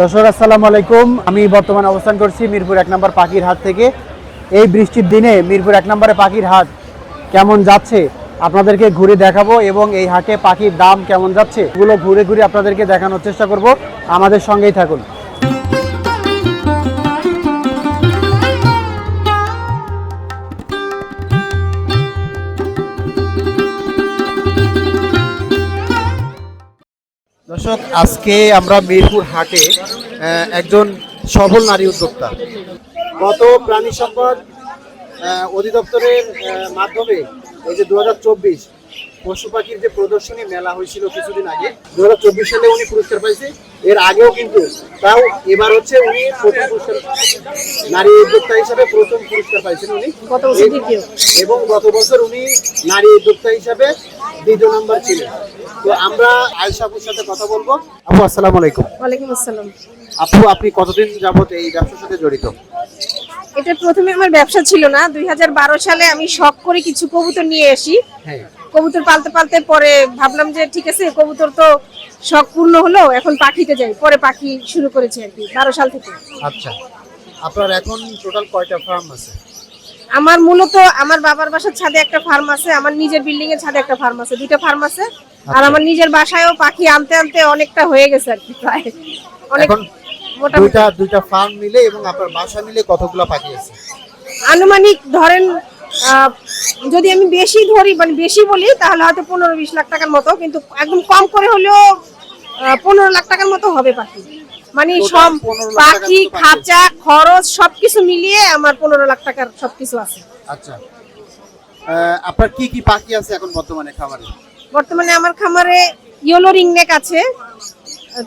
দর্শক, আসসালামু আলাইকুম। আমি বর্তমানে অবস্থান করছি মিরপুর এক নম্বর পাখির হাট থেকে। এই বৃষ্টির দিনে মিরপুর এক নম্বরে পাখির হাট কেমন যাচ্ছে আপনাদেরকে ঘুরে দেখাবো এবং এই হাটে পাখির দাম কেমন যাচ্ছে এগুলো ঘুরে ঘুরে আপনাদেরকে দেখানোর চেষ্টা করব। আমাদের সঙ্গেই থাকুন। দর্শক আজকে আমরা মিরপুর হাটে একজন সফল নারী উদ্যোক্তা। গত প্রাণী সম্পদ অধিদপ্তরের মাধ্যমে এই যে দু হাজার পশু পাখির যে প্রদর্শনী মেলা হয়েছিল কিছুদিন আগে দু হাজার চব্বিশ সালে উনি পুরস্কার পাইছে। এর আগেও কিন্তু তাও এবার হচ্ছে উনি প্রথম পুরস্কার নারী উদ্যোক্তা হিসাবে প্রথম পুরস্কার পাইছেন উনি। এবং গত বছর উনি নারী উদ্যোক্তা হিসাবে দ্বিতীয় নাম্বার ছিলেন। তো আমরা আয়সা আপুর সাথে কথা বলব। আপু আসসালামু আলাইকুম। ওয়ালাইকুম আসসালাম। আপু আপনি কতদিন যাবত এই ব্যবসার সাথে জড়িত? এটা প্রথমে আমার ব্যবসা ছিল না। দুই সালে আমি শখ করে কিছু কবুতর নিয়ে আসি। হ্যাঁ। কবুতর পালতে পালতে পরে ভাবলাম যে ঠিক আছে কবুতর তো শখ পূর্ণ হলো এখন পাখিতে যাই। পরে পাখি শুরু করেছি আর কি বারো সাল থেকে। আচ্ছা। আপনার এখন টোটাল কয়টা ফার্ম আছে? আমার মূলত আমার বাবার বাসার ছাদে একটা ফার্ম আছে আমার নিজের বিল্ডিং এর ছাদে একটা ফার্ম আছে দুইটা ফার্ম আছে। আর আচ্ছা। আমার নিজের বাসায়ও পাখি আনতে আনতে অনেকটা হয়ে গেছে আর কি প্রায়। অনেক দুইটা দুইটা ফার্ম মিলে এবং আপনার বাসা মিলে কতগুলো পাখি আছে? আনুমানিক ধরেন যদি আমি বেশি ধরি মানে বেশি বলি তাহলে হয়তো পনেরো বিশ লাখ টাকার মতো কিন্তু একদম কম করে হলেও পনেরো লাখ টাকার মতো হবে পাখি। মানে সব 15 লাখ টাকার পাখি খাঁচা খরচ সবকিছু মিলিয়ে আমার পনেরো লাখ টাকার সবকিছু আছে। আচ্ছা। আপনার কি কি পাখি আছে এখন বর্তমানে খামারে? বর্তমানে আমার খামারে ইয়েলো রিংনেক আছে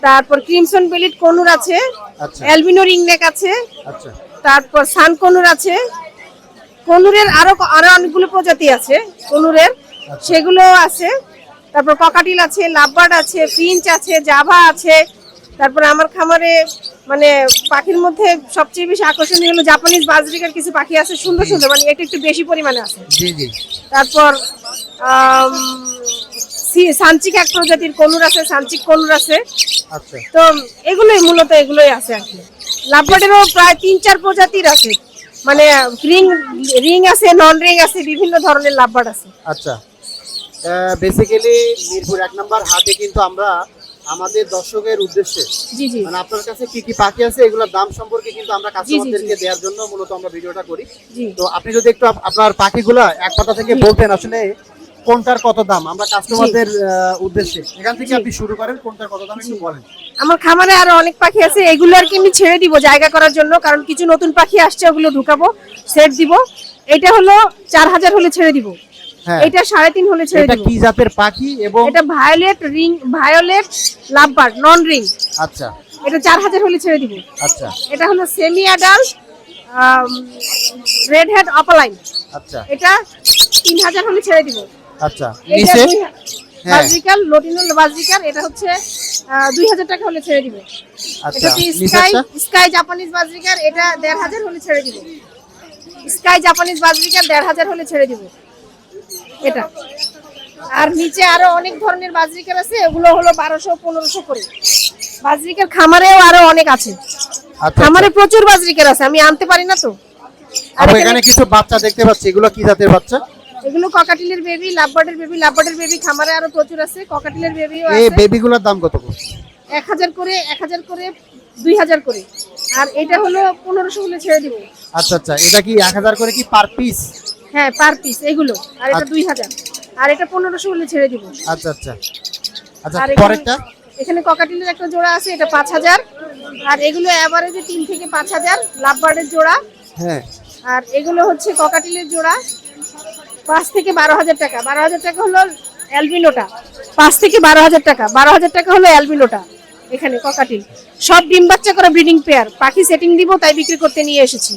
তারপর ক্রিমসন বেলিট কনুর আছে আচ্ছা। অ্যালবিনো রিংনেক আছে আচ্ছা। তারপর সান কনুর আছে। কনুরের আরও আরও অনেকগুলো প্রজাতি আছে কনুরের সেগুলো আছে। তারপর ককাটিল আছে লাভবার্ড আছে ফিঞ্চ আছে জাভা আছে তারপর আমার খামারে মানে পাখির মধ্যে সবচেয়ে বেশি আকর্ষণীয় হলো জাপানিজ বাজরিকার কিছু পাখি আছে সুন্দর সুন্দর মানে এটা একটু বেশি পরিমাণে আছে। তারপর আম, সি- সানচিক এক প্রজাতির কনুর আছে সানচিক কনুর আছে। আচ্ছা। তো এগুলোই মূলত এগুলোই আছে আর কি। লাভবার্ডেরও প্রায় তিন চার প্রজাতির আছে। মানে রিং রিং আছে নন রিং আছে বিভিন্ন ধরনের লাভবার্ড আছে। আচ্ছা। বেসিক্যালি মিরপুর এক নম্বর হাটে কিন্তু আমরা আমাদের দর্শকের উদ্দেশ্যে। জি জি। মানে আপনার কাছে কি কি পাখি আছে? এগুলোর দাম সম্পর্কে কিন্তু আমরা কাস্টমারদেরকে দেওয়ার জন্য মূলত আমরা ভিডিওটা করি। তো আপনি যদি একটু আপনার পাখিগুলা এক কথা থেকে বলতেন আসলে কোনটার কত দাম? আমরা কাস্টমারদের উদ্দেশ্যে। এখান থেকে আপনি শুরু করেন কোনটার কত দাম একটু বলেন। আমার খামারে আরও অনেক পাখি আছে এগুলো আর কি আমি ছেড়ে দিব জায়গা করার জন্য কারণ কিছু নতুন পাখি আসছে ওগুলো ঢুকাবো সেট দিব। এটা হলো চার হাজার হলে ছেড়ে দিব। এটা সাড়ে তিন হলে ছেড়ে এটা কি জাতের পাখি এবং এটা violet ring violet lovebird non ring. আচ্ছা। এটা চার হাজার হলে ছেড়ে দিব। আচ্ছা। এটা হলো semi adult red head opaline আচ্ছা। এটা তিন হাজার হলে ছেড়ে দিব। আচ্ছা। নিচে? হ্যাঁ। বাজরিকাল লটিনুল বাজরিকাল এটা হচ্ছে দুই হাজার টাকা হলে ছেড়ে দিব। আচ্ছা। এটা স্কাই স্কাই জাপানিজ বাজরিকার এটা দেড় হাজার হলে ছেড়ে দিব। স্কাই জাপানিজ বাজরিকার দেড় হাজার হলে ছেড়ে দিব। এটা। আর নিচে আরও অনেক ধরনের বাজরিকার আছে এগুলো হলো বারোশো পনেরোশো করে। বাজরিকার খামারেও আরও অনেক আছে। আচ্ছা খামারে প্রচুর বাজরিকার আছে আমি আনতে পারি না তো। আর আচ্ছা। এখানে- কিছু বাচ্চা দেখতে পাচ্ছি এগুলো কি জাতের বাচ্চা? এগুলো ককাটিলের বেবি লাভবার্ডের বেবি লাভবার্ডের বেবি খামারে আরও প্রচুর আছে ককাটিলের বেবিও এই বেবিগুলোর দাম কত এক হাজার করে এক হাজার করে দুই হাজার করে। আর এটা হলো পনেরোশো হলে ছেড়ে দিব। আচ্ছা আচ্ছা। এটা কি এক হাজার করে কি পার পিস হ্যাঁ পার পিস এগুলো। আর এটা আচ্ছা। দুই হাজার। আর এটা পনেরোশো হলে ছেড়ে দিব। আচ্ছা আচ্ছা। আচ্ছা পরেরটা? এখানে ককাটিলের একটা জোড়া আছে এটা পাঁচ হাজার। আর এগুলো অ্যাভারেজে তিন থেকে পাঁচ হাজার লাভবার্ডের জোড়া। হ্যাঁ। আর এগুলো হচ্ছে ককাটিলের জোড়া পাঁচ থেকে বারো হাজার টাকা। বারো হাজার টাকা হলো অ্যালবিনোটা পাঁচ থেকে বারো হাজার টাকা। বারো হাজার টাকা হলো অ্যালবিনোটা এখানে ককাটিল সব ডিম বাচ্চা করা ব্রিডিং পেয়ার। পাখি সেটিং দিব তাই বিক্রি করতে নিয়ে এসেছি।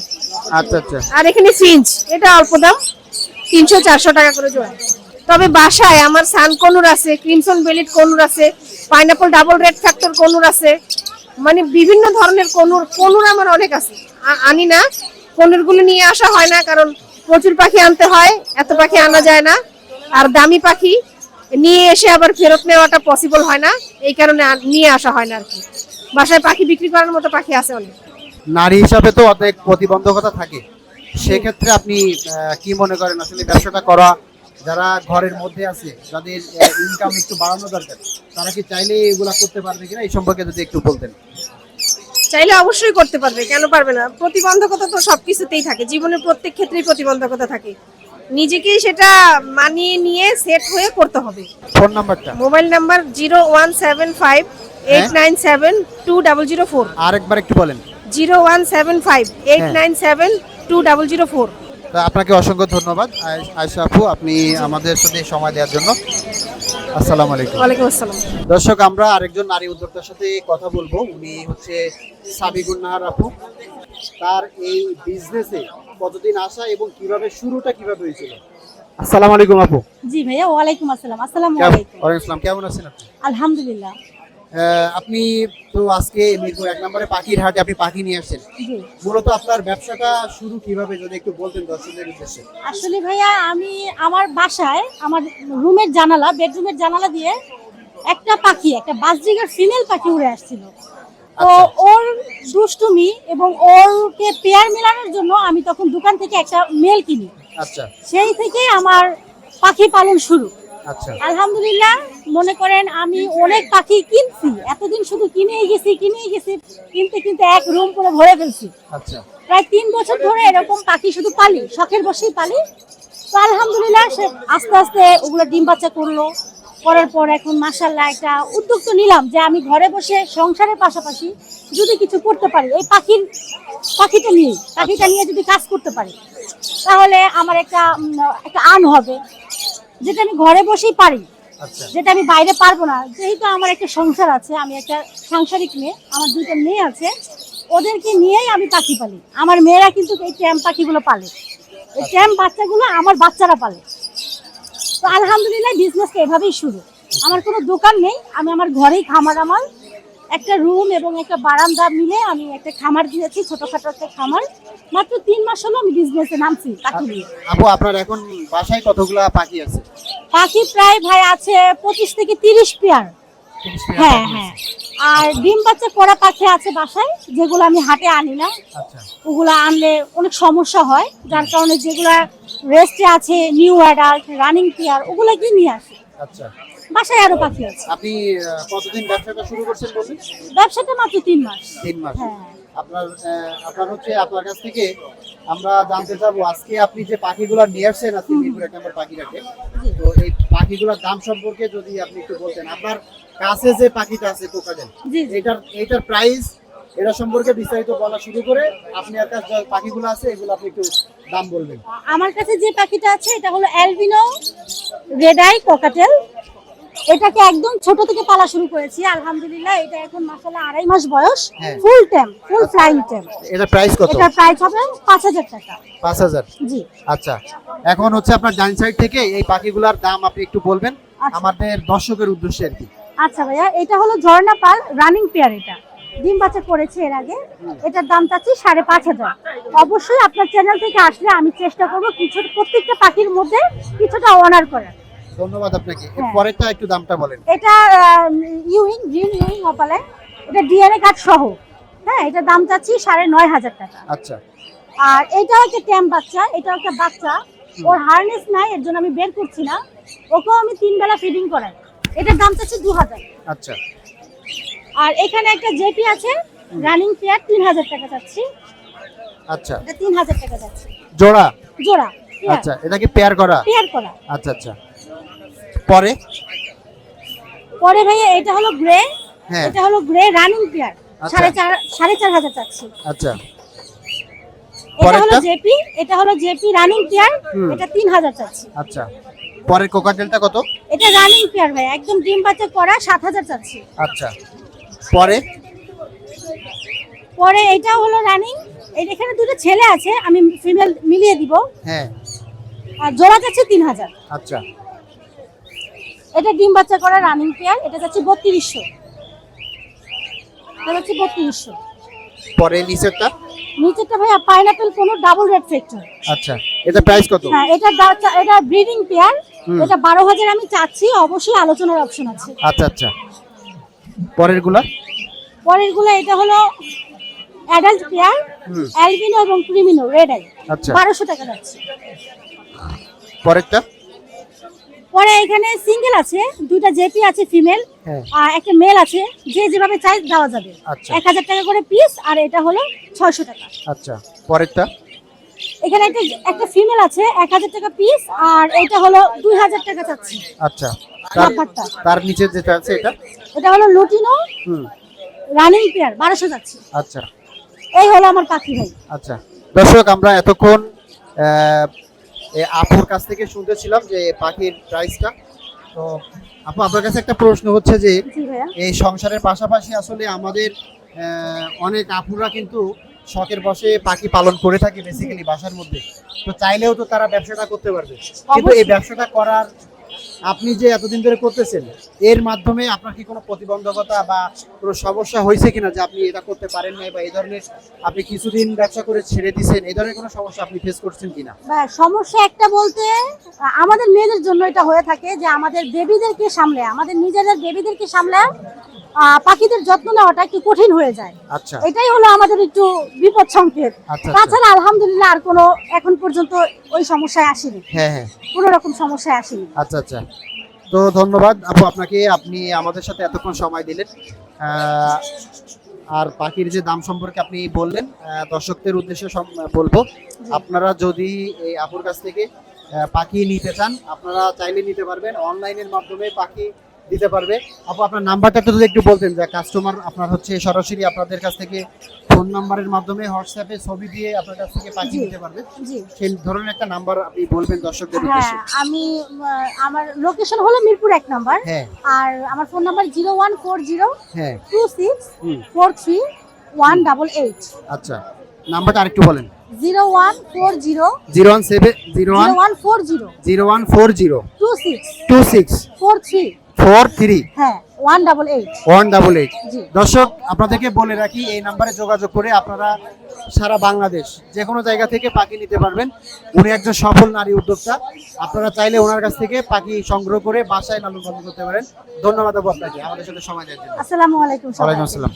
আচ্ছা আচ্ছা। আর এখানে ফিঞ্চ এটা অল্প দাম তিনশো চারশো টাকা করে জোড়া। তবে বাসায় আমার সান কনুর আছে ক্রিমসন বেলিট কনুর আছে pineapple double red factor conure আছে মানে বিভিন্ন ধরনের কনুর কনুর আমার অনেক আছে। আনি না কনুরগুলো নিয়ে আসা হয় না কারণ প্রচুর পাখি আনতে হয় এত পাখি আনা যায় না। আর দামি পাখি নিয়ে এসে আবার ফেরত নেওয়াটা পসিবল হয় না। এই কারণে নিয়ে আসা হয় না আর কি। বাসায় পাখি বিক্রি করার মতো পাখি আছে অনেক। নারী হিসাবে তো অনেক প্রতিবন্ধকতা থাকে। সেক্ষেত্রে আপনি কি মনে করেন? আসলে ব্যবসাটা করা যারা ঘরের মধ্যে আছে যাদের ইনকাম একটু বাড়ানো দরকার তারা কি চাইলে এগুলা করতে পারবে কিনা? এই সম্পর্কে যদি একটু বলতেন। চাইলে অবশ্যই করতে পারবে কেন পারবে না? প্রতিবন্ধকতা তো সবকিছুতেই থাকে। জীবনের প্রত্যেক ক্ষেত্রেই প্রতিবন্ধকতা থাকে। নিজেকেই সেটা মানিয়ে নিয়ে সেট হয়ে করতে হবে। ফোন নাম্বারটা mobile number zero one seven five eight nine seven two double zero four আরেকবার একটু বলেন। Zero one seven five eight. Nine seven two double zero four তা আপনাকে অসংখ্য ধন্যবাদ আয়- আয়েশা আপু আপনি আমাদের সাথে সময় দেওয়ার জন্য। আসসালামু আলাইকুম। ওয়ালাইকুম আসসালাম। দর্শক আমরা আরেকজন নারী উদ্যোক্তার সাথে কথা বলব উনি হচ্ছে সাবিগুন নাহার আপু। তার এই বিজনেসে কতদিন আসা এবং কীভাবে শুরুটা কীভাবে হয়েছিল? আসসালামু আলাইকুম আপু। জি ভাইয়া ওয়ালাইকুম আসসালাম। আসসালামু আলাইকুম। ওয়ালাইকুম আসসালাম। কেমন আছেন আপনি? আলহামদুলিল্লাহ। আহ, আপনি তো আজকে মিরপুর এক নম্বরে পাখির হাটে আপনি পাখি নিয়ে আসছেন। জি। মূলত আপনার ব্যবসাটা শুরু কীভাবে যদি একটু বলতেন দর্শকদের উদ্দেশ্যে। আসলে ভাইয়া আমি আমার বাসায় আমার রুমের জানালা বেডরুমের জানালা দিয়ে একটা পাখি একটা বাজরিগার ফিমেল পাখি উড়ে আসছিল। তো আচ্ছা। দুষ্টুমি এবং ওরকে পেয়ার মেলানোর জন্য আমি তখন দোকান থেকে একটা মেল কিনি। আচ্ছা। সেই থেকে আমার পাখি পালন শুরু। আচ্ছা। আলহামদুলিল্লাহ মনে করেন আমি অনেক পাখি কিনছি। এতদিন শুধু কিনেই গেছি কিনেই গেছি কিনতে কিনতে এক রুম করে ভরে ফেলছি। আচ্ছা। প্রায় তিন বছর ধরে এরকম পাখি শুধু পালি শখের বসেই পালি। তো আলহামদুলিল্লাহ সে আস্তে আস্তে ওগুলো ডিম বাচ্চা করল। করার পর এখন মাসাল্লাহ একটা উদ্যোগ তো নিলাম যে আমি ঘরে বসে সংসারের পাশাপাশি যদি কিছু করতে পারি এই পাখির পাখিটা নিয়ে পাখিটা নিয়ে যদি কাজ করতে পারি তাহলে আমার একটা একটা আন হবে। যেটা আমি ঘরে বসেই পারি আচ্ছা। যেটা আমি বাইরে পারব না। যেহেতু আমার একটা সংসার আছে আমি একটা সাংসারিক মেয়ে আমার দুটো মেয়ে আছে ওদেরকে নিয়েই আমি পাখি পালি। আমার মেয়েরা কিন্তু এই ট্যাম পাখিগুলো পালে। এই ট্যাম বাচ্চাগুলো আমার বাচ্চারা পালে। তো আলহামদুলিল্লাহ বিজনেসটা এভাবেই শুরু। আমার কোনো দোকান নেই আমি আমার ঘরেই খামার আমার একটা রুম এবং একটা বারান্দা মিলে আমি একটা খামার দিয়েছি ছোটখাটো একটা খামার। মাত্র তিন মাস হলো আমি বিজনেসে নামছি পাখি নিয়ে। আপু আপনার এখন বাসায় কতগুলা পাখি আছে? পাখি প্রায় ভাই আছে পঁচিশ থেকে তিরিশ পেয়ার। হ্যাঁ হ্যাঁ। আর ডিম বাচ্চা করা পাখি আছে বাসায় যেগুলো আমি হাটে আনি না। আচ্ছা। ওগুলো আনলে অনেক সমস্যা হয় যার কারণে যেগুলা রেস্টে আছে নিউ অ্যাডাল্ট রানিং পেয়ার ওগুলো কি নিয়ে আসি? আচ্ছা। বাসায় আরও পাখি আছে। আপনি কতদিন ব্যবসাটা শুরু করছেন বলুন ব্যবসাটা মাত্র তিন মাস। তিন মাস। হ্যাঁ। আপনার আপনার হচ্ছে আপনার কাছ থেকে আমরা জানতে চাবো আজকে আপনি যে পাখিগুলো নিয়ে আসছেন আজকে মিরপুর এক নম্বর পাখি তো এই পাখিগুলোর দাম সম্পর্কে যদি আপনি একটু বলতেন আপনার কাছে যে পাখিটা আছে জি এটার এটার প্রাইস এটা সম্পর্কে বিস্তারিত বলা শুরু করে আপনি আর কাছে পাখিগুলো আছে এগুলো আপনি একটু দাম বলবেন। আমার কাছে যে পাখিটা আছে এটা হলো অ্যালবিনো রেড আই ককাটেল। এটাকে একদম ছোট থেকে পালা শুরু করেছি আলহামদুলিল্লাহ। এটা এখন মাসাল্লাহ আড়াই মাস বয়স। Full time full flying time এটা প্রাইস কত? এটার প্রাইস হবে পাঁচ হাজার টাকা। পাঁচ হাজার? জি। আচ্ছা। এখন হচ্ছে আপনার ডাইন সাইড থেকে এই পাখিগুলোর দাম আপনি একটু বলবেন। আচ্ছা। আমাদের দর্শকের উদ্দেশ্যে আর কি। আচ্ছা ভাইয়া এটা হলো ঝর্ণা পাল রানিং পেয়ার এটা। ডিম বাচ্চা করেছে এর আগে এটার দাম চাচ্ছি সাড়ে পাঁচ হাজার। অবশ্যই আপনার চ্যানেল থেকে আসলে আমি চেষ্টা করব কিছু প্রত্যেকটা পাখির মধ্যে কিছুটা অনার করার। ধন্যবাদ আপনাকে। হ্যাঁ। পরেরটা একটু দামটা বলেন। এটা ইউইং গ্রিন ইউইং অপালে। এটা ডিএনএ কার্ড সহ। হ্যাঁ এটার দাম চাচ্ছি সাড়ে নয় হাজার টাকা। আচ্ছা। আর এটাও একটা ট্যাম বাচ্চা এটাও একটা বাচ্চা। ওর হারনেস নাই এর জন্য আমি বের করছি না। ওকেও আমি তিন বেলা ফিডিং করাই। এটার দাম চাচ্ছি দু হাজার। আচ্ছা। আর এখানে একটা জেপি আছে রানিং পেয়ার তিন হাজার টাকা চাচ্ছি আচ্ছা। এটা তিন হাজার টাকা যাচ্ছে। জোড়া? জোড়া আচ্ছা এটাকে পেয়ার করা? পেয়ার করা। আচ্ছা আচ্ছা। পরে? পরে ভাইয়া এটা হলো গ্রে হ্যাঁ। এটা হলো গ্রে রানিং পেয়ার আচ্ছা। সাড়ে চার সাড়ে চার হাজার চাচ্ছি আচ্ছা। এটা হলো পরেরটা? জেপি এটা হলো জেপি রানিং পেয়ার হুম। এটা তিন হাজার চাচ্ছি আচ্ছা পরের কোকাটেলটা কত? এটা রানিং পেয়ার ভাই একদম ডিম বাচ্চা করা সাত হাজার চাচ্ছি আচ্ছা। পরে? পরে এটা হলো রানিং এখানে দুটো ছেলে আছে আমি ফিমেল মিলিয়ে দিব। হ্যাঁ। আর জোড়া যাচ্ছে তিন হাজার। আচ্ছা। এটা ডিম বাচ্চা করা রানিং পেয়ার এটা যাচ্ছে বত্রিশশো। এটা যাচ্ছে বত্রিশশো। পরে নিচেরটা? নিচেরটা ভাইয়া পাইনাপেল কোনো ডাবল রেড ফ্যাক্টর আচ্ছা। এটা প্রাইস কত? হ্যাঁ এটা এটা ব্রিডিং পেয়ার এটা বারো হাজার আমি চাচ্ছি অবশ্যই আলোচনার অপশন আছে। আচ্ছা আচ্ছা। পরেরগুলা পরেরগুলো এটা হলো অ্যাডাল্ট পেয়ার। অ্যালবিনো এবং ক্রিমিনো রেড আই আচ্ছা। বারোশো টাকা যাচ্ছে। পরেরটা? পরে এখানে সিঙ্গেল আছে দুইটা জেপি আছে ফিমেল হ্যাঁ। আর একটা মেল আছে যে যেভাবে চাই দেওয়া যাবে। আচ্ছা। এক হাজার টাকা করে পিস আর এটা হলো ছয়শো টাকা। আচ্ছা পরেরটা? এখানে একটা একটা ফিমেল আছে এক হাজার টাকা পিস আর এটা হলো দুই হাজার টাকা চাচ্ছি আচ্ছা। তার নিচে যেটা আছে এটা? এটা হলো লুটিনো হুম। রানিং পেয়ার বারোশো যাচ্ছে। আচ্ছা। এই হলো আমার পাখি ভাই। আচ্ছা। দর্শক আমরা এতক্ষণ আপুর কাছ থেকে শুনতেছিলাম যে পাখির প্রাইসটা তো আপু আপনার কাছে একটা প্রশ্ন হচ্ছে যে এই সংসারের পাশাপাশি আসলে আমাদের অনেক আপুরা কিন্তু শখের বসে পাখি পালন করে থাকে বেসিক্যালি বাসার মধ্যে। তো চাইলেও তো তারা ব্যবসাটা করতে পারবে। কিন্তু এই ব্যবসাটা করার আপনি যে এতদিন ধরে করতেছেন, এর মাধ্যমে আপনার কি কোনো প্রতিবন্ধকতা বা কোনো সমস্যা হয়েছে কিনা যে আপনি এটা করতে পারেন নাই বা এই ধরনের আপনি কিছুদিন ব্যবসা করে ছেড়ে দিয়েছেন এই ধরনের কোনো সমস্যা আপনি ফেস করছেন কিনা? সমস্যা একটা বলতে, আমাদের মেয়েদের জন্য এটা হয়ে থাকে যে আমাদের বেবিদেরকে সামলে আমাদের নিজেদের বেবিদেরকে সামলে পাখিদের যত্ন নেওয়াটা একটু কঠিন হয়ে যায়। আচ্ছা। এটাই হলো আমাদের একটু বিপদ সংকেত। আচ্ছা, আচ্ছা। তাছাড়া আলহামদুলিল্লাহ আর কোনো এখন পর্যন্ত ওই সমস্যায় আসেনি। হ্যাঁ হ্যাঁ। কোনো রকম সমস্যায় আসেনি। আচ্ছা আচ্ছা। তো ধন্যবাদ আপু আপনাকে আপনি আমাদের সাথে এতক্ষণ সময় দিলেন। আর পাখির যে দাম সম্পর্কে আপনি বললেন দর্শকদের উদ্দেশ্যে বলব আপনারা যদি এই আপুর কাছ থেকে পাখি নিতে চান আপনারা চাইলে নিতে পারবেন। অনলাইনের মাধ্যমে পাখি দিতে পারবে। আপু আপনার নাম্বারটা তো একটু বলতেন যে কাস্টমার আপনার হচ্ছে সরাসরি আপনাদের কাছ থেকে ফোন নাম্বারের মাধ্যমে হোয়াটসঅ্যাপে ছবি দিয়ে আপনার কাছ থেকে পাঠিয়ে। নিতে পারবে। জি। সেই ধরনের একটা নাম্বার আপনি বলবেন দর্শকদের হ্যাঁ উদ্দেশ্যে। আমি আমার লোকেশন হলো মিরপুর এক নাম্বার। হ্যাঁ। আর আমার phone number zero one four zero হ্যাঁ। Two six four three one double eight আচ্ছা নাম্বারটা আরেকটু বলেন। Zero one four zero zero one seven zero one four zero zero one four zero two six two six four three four three. হ্যাঁ one double eight one double eight দর্শক আপনাদেরকে বলে রাখি এই নাম্বারে যোগাযোগ করে আপনারা সারা বাংলাদেশ যে কোনো জায়গা থেকে পাখি নিতে পারবেন। উনি একজন সফল নারী উদ্যোক্তা। আপনারা চাইলে ওনার কাছ থেকে পাখি সংগ্রহ করে বাসায় লালন পালন করতে পারেন। ধন্যবাদ আপু আপনাকে আমাদের সাথে সময় দেওয়ার জন্য। আসসালামু আলাইকুম ওয়ালাইকুম আসসালাম।